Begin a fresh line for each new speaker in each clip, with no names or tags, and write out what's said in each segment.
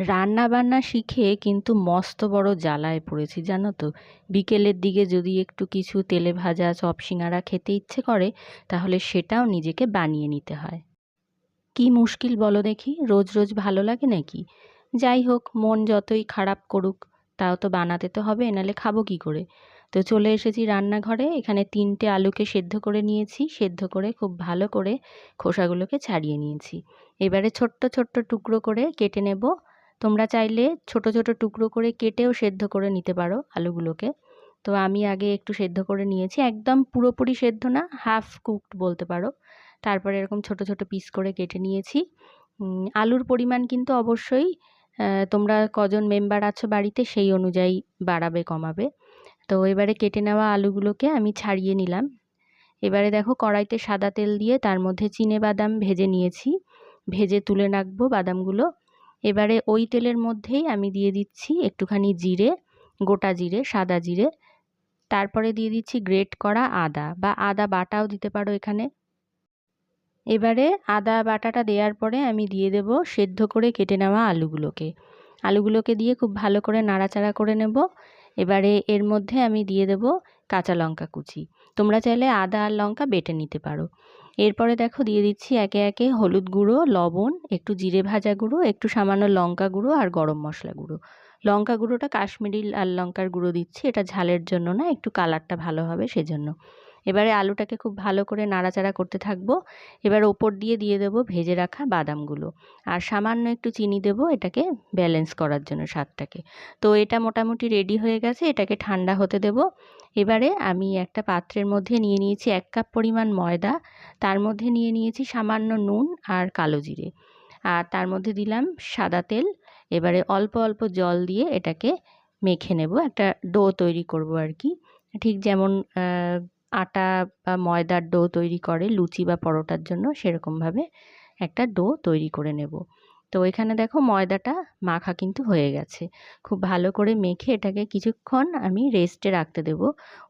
রান্না বান্না শিখে কিন্তু মস্ত বড় জ্বালায় পড়েছি, জানো তো। বিকেলের দিকে যদি একটু কিছু তেলে ভাজা চপ সিঙাড়া খেতে ইচ্ছে করে, তাহলে সেটাও নিজেকে বানিয়ে নিতে হয়। কি মুশকিল বলো দেখি, রোজ রোজ ভালো লাগে নাকি? যাই হোক, মন যতই খারাপ করুক, তাও তো বানাতে তো হবে নাহলে খাব কি করে? তো চলে এসেছি রান্নাঘরে, এখানে তিনটে আলুকে সেদ্ধ করে নিয়েছি, সেদ্ধ করে খুব ভালো করে খোসাগুলোকে ছাড়িয়ে নিয়েছি। এবারে ছোট্ট ছোট্ট টুকরো করে কেটে নেব। তোমরা চাইলে ছোট ছোট টুকরো করে কেটেও সেদ্ধ করে নিতে পারো আলুগুলোকে। তো আমি আগে একটু সেদ্ধ করে নিয়েছি, একদম পুরোপুরি সেদ্ধ না হাফ কুকড বলতে পারো। তারপরে এরকম ছোট ছোট পিস করে কেটে নিয়েছি। আলুর পরিমাণ কিন্তু অবশ্যই তোমরা কজন মেম্বার আছো বাড়িতে সেই অনুযায়ী বাড়াবে, কমাবে। তো এবারে কেটে নেওয়া আলুগুলোকে আমি ছাড়িয়ে নিলাম। এবারে দেখো কড়াইতে সাদা তেল দিয়ে তার মধ্যে চিনে বাদাম ভেজে নিয়েছি। ভেজে তুলে রাখব বাদামগুলো। এবারে ওই তেলের মধ্যেই আমি দিয়ে দিচ্ছি একটুখানি জিরে, গোটা জিরে, সাদা জিরে। তারপরে দিয়ে দিচ্ছি গ্রেট করা আদা বা আদা বাটাও দিতে পারো এখানে। এবারে আদা বাটাটা দেওয়ার পরে আমি দিয়ে দেব সেদ্ধ করে কেটে নেওয়া আলুগুলোকে। আলুগুলোকে দিয়ে খুব ভালো করে নাড়াচাড়া করে নেব। এবারে এর মধ্যে আমি দিয়ে দেব কাঁচা লঙ্কা কুচি। তোমরা চাইলে আদা আর লঙ্কা বেটে নিতে পারো। এরপরে দেখো দিয়ে দিচ্ছি একে একে হলুদ গুঁড়ো, লবণ, একটু জিরে ভাজা গুঁড়ো, একটু সামান্য লঙ্কা গুঁড়ো আর গরম মশলা গুঁড়ো। লঙ্কা গুঁড়োটা কাশ্মীরি লাল লঙ্কার গুঁড়ো দিচ্ছি, এটা ঝালের জন্য না, একটু কালারটা ভালো হবে সেজন্য। এবারে আলুটাকে খুব ভালো করে নাড়াচাড়া করতে থাকব। এবার ওপর দিয়ে দিয়ে দেবো ভেজে রাখা বাদামগুলো। আর সামান্য একটু চিনি দেবো এটাকে ব্যালেন্স করার জন্য স্বাদটাকে। তো এটা মোটামুটি রেডি হয়ে গেছে, এটাকে ঠান্ডা হতে দেব। এবারে আমি একটা পাত্রের মধ্যে নিয়ে নিয়েছি এক কাপ পরিমাণ ময়দা, তার মধ্যে নিয়ে নিয়েছি সামান্য নুন আর কালো জিরে। আর তার মধ্যে দিলাম সাদা তেল। এবারে অল্প অল্প জল দিয়ে এটাকে মেখে নেব। একটা ডো তৈরি করব আর কি। ঠিক যেমন আটা বা ময়দার ডো তৈরি করে, লুচি বা পরোটার জন্য সেরকমভাবে একটা ডো তৈরি করে নেব। তো এখানে দেখো ময়দাটা মাখা কিন্তু হয়ে গেছে। খুব ভালো করে মেখে এটাকে কিছুক্ষণ আমি রেস্টে রাখতে দেব।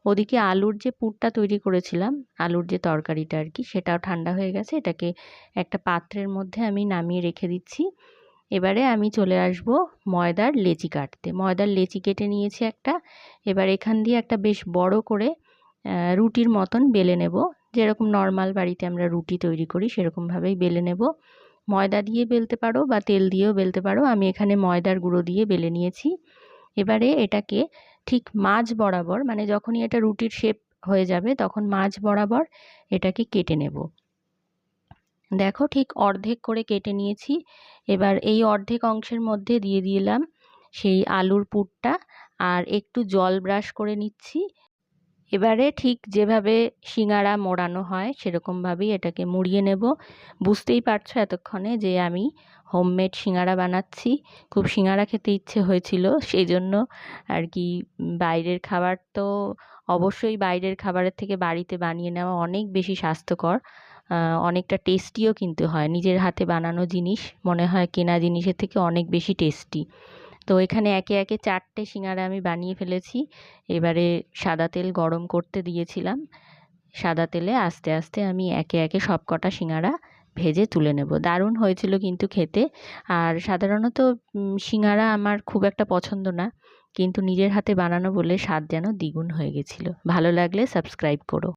ওদিকে আলুর যে পুরটা তৈরি করেছিলাম, আলুর যে তরকারিটা আর কি, সেটাও ঠান্ডা হয়ে গেছে। এটাকে একটা পাত্রের মধ্যে আমি নামিয়ে রেখে দিচ্ছি। এবারে আমি চলে আসব ময়দার লেচি কাটতে। ময়দার লেচি কেটে নিয়েছি একটা। এবার এখান দিয়ে একটা বেশ বড় করে রুটির মতন বেলে নেব। যেরকম নর্মাল বাড়িতে আমরা রুটি তৈরি করি, সেরকমভাবেই বেলে নেব। ময়দা দিয়ে বেলতে পারো বা তেল দিয়েও বেলতে পারো। আমি এখানে ময়দার গুঁড়ো দিয়ে বেলে নিয়েছি। এবারে এটাকে ঠিক মাঝ বরাবর মানে যখনই এটা রুটির শেপ হয়ে যাবে, তখন মাঝ বরাবর এটাকে কেটে নেব। দেখো ঠিক অর্ধেক করে কেটে নিয়েছি। এবার এই অর্ধেক অংশের মধ্যে দিয়ে দিলাম সেই আলুর পুরটা। আর একটু জল ব্রাশ করে নিচ্ছি। এবারে ঠিক যেভাবে সিঙাড়া মোড়ানো হয়, সেরকমভাবেই এটাকে মুড়িয়ে নেব। বুঝতেই পারছ এতক্ষণে যে আমি হোমমেড সিঙাড়া বানাচ্ছি। খুব সিঙাড়া খেতে ইচ্ছে হয়েছিল সেই জন্য আর কি বাইরের খাবার তো অবশ্যই বাইরের খাবারের থেকে বাড়িতে বানিয়ে নেওয়া অনেক বেশি স্বাস্থ্যকর। অনেকটা টেস্টিও কিন্তু হয়। নিজের হাতে বানানো জিনিস মনে হয় কেনা জিনিসের থেকে অনেক বেশি টেস্টি তো এখানে একে একে চারটে সিঙ্গারা আমি বানিয়ে ফেলেছি। এবারে সাদা তেল গরম করতে দিয়েছিলাম। সাদা তেলে আস্তে আস্তে আমি একে একে সব কটা সিঙ্গারা ভেজে তুলে নেব। দারুণ হয়েছিল কিন্তু খেতে। আর সাধারণত সিঙ্গারা আমার খুব একটা পছন্দ না। কিন্তু নিজের হাতে বানানো বলে স্বাদ যেন দ্বিগুণ হয়ে গেছিল। ভালো লাগলে সাবস্ক্রাইব করো।